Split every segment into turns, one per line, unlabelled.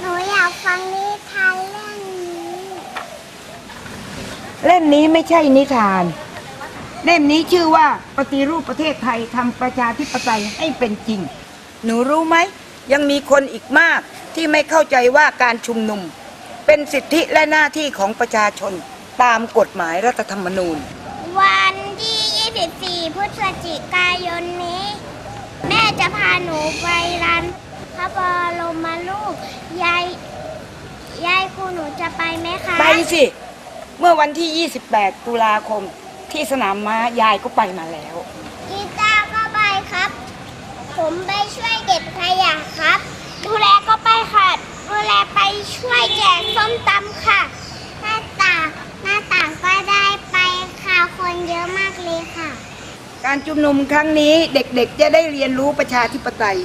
หนู
อยากฟังนิทานเรื่องนี้
เล่มนี้ไม่ใช่นิทาน เล่มนี้ชื่อว่าปฏิรูปประเทศไทยทำประชาธิปไตยให้เป็นจริง หนูรู้ไหม ยังมีคนอีกมากที่ไม่เข้าใจว่าการชุมนุม เป็นสิทธิและหน้าที่ของประชาชนตามกฎหมายรัฐธรรมนูญ
วันที่ 24 พฤศจิกายนนี้ แม่จะพาหนูไปร้าน พระบรมรูปยายยายครูหนูจะไปไหมคะ
ไปสิ เมื่อวันที่ 28 ตุลาคมที่สนามม้ายายก็ไปมาแล้ว
กีตาร์ก็ไปครับ ผมไปช่วยเก็บขยะครับ ดูแลก็ไปค่ะ ดูแลไปช่วยแจกส้มตำค่ะ หน้าต่างหน้าต่างก็ได้ไปค่ะ คนเยอะมากเลยค่ะ
การชุมนุมครั้งนี้เด็กๆจะได้เรียนรู้ประชาธิปไตย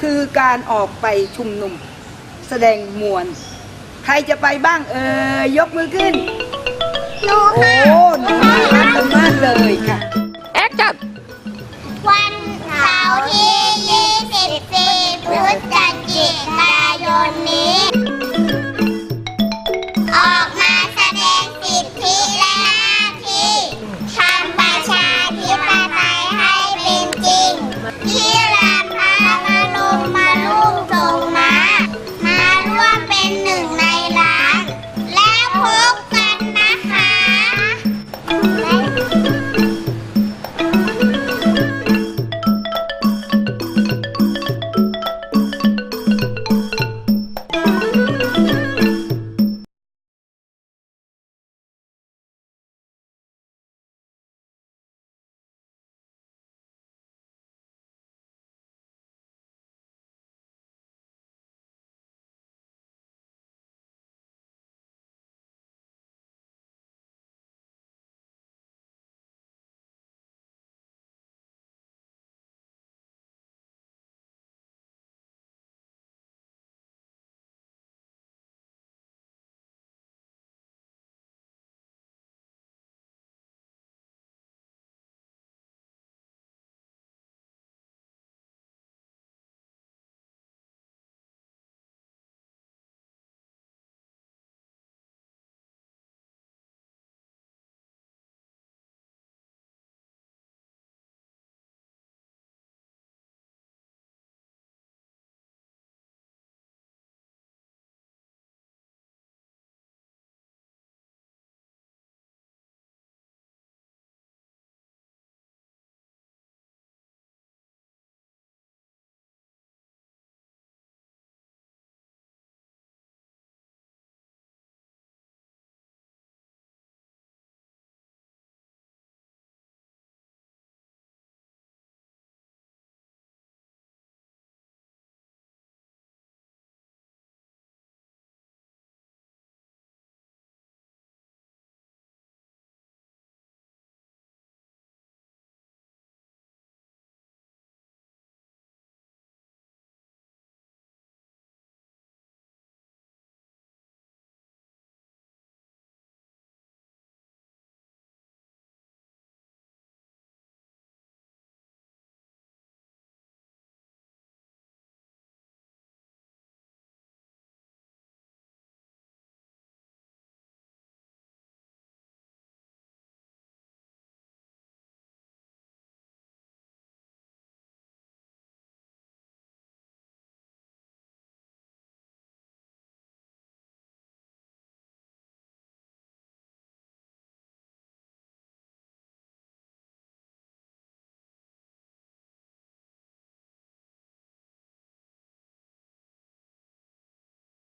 คือการออกไปชุมนุม แสดงมวล ใครจะไปบ้างเอ่ยยกมือขึ้น
หนู
โอ้
ค่ะ
ดีมากครับดีมากเลยค่ะ